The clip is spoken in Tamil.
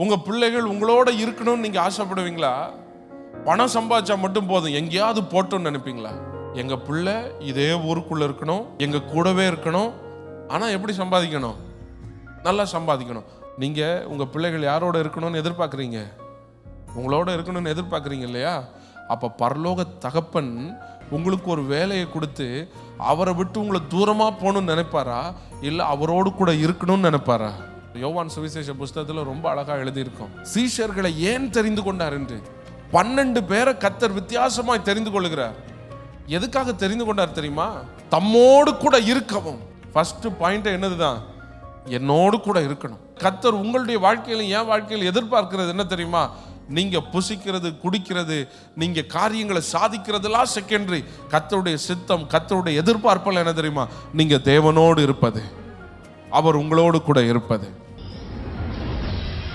உங்கள் பிள்ளைகள் உங்களோட இருக்கணும்னு நீங்கள் ஆசைப்படுவீங்களா? பணம் சம்பாதிச்சா மட்டும் போதும். எங்கேயாவது போட்டோம்னு நினைப்பீங்களா? எங்கள் பிள்ளை இதே ஊருக்குள்ளே இருக்கணும் எங்கள் கூடவே இருக்கணும். ஆனால் எப்படி சம்பாதிக்கணும்? நல்லா சம்பாதிக்கணும். நீங்கள் உங்கள் பிள்ளைகள் யாரோட இருக்கணும்னு எதிர்பார்க்குறீங்க? உங்களோட இருக்கணும்னு எதிர்பார்க்குறீங்க இல்லையா? அப்போ பரலோக தகப்பன் உங்களுக்கு ஒரு வேலையை கொடுத்து அவரை விட்டு உங்களை தூரமாக போகணும்னு நினைப்பாரா? இல்லை அவரோடு கூட இருக்கணும்னு நினைப்பாரா? யோவான் சுவிசேஷ புஸ்தகத்தில் ரொம்ப அழகாக எழுதியிருக்கோம். சீஷர்களை ஏன் தெரிந்து கொண்டார் என்று? பன்னெண்டு பேரை கத்தர் வித்தியாசமாய் தெரிந்து கொள்கிறார். எதுக்காக தெரிந்து கொண்டார் தெரியுமா? தம்மோடு கூட இருக்கவும். ஃபர்ஸ்ட் பாயிண்ட் என்னதுதான்? என்னோடு கூட இருக்கணும். கத்தர் உங்களுடைய வாழ்க்கையில என் வாழ்க்கையில் எதிர்பார்க்கிறது என்ன தெரியுமா? நீங்க புசிக்கிறது குடிக்கிறது நீங்க காரியங்களை சாதிக்கிறதெல்லாம் செகண்டரி கத்தருடைய சித்தம் கத்தருடைய எதிர்பார்ப்பெல்லாம் என்ன தெரியுமா? நீங்க தேவனோடு இருப்பது. அவர் உங்களோடு கூட இருப்பது.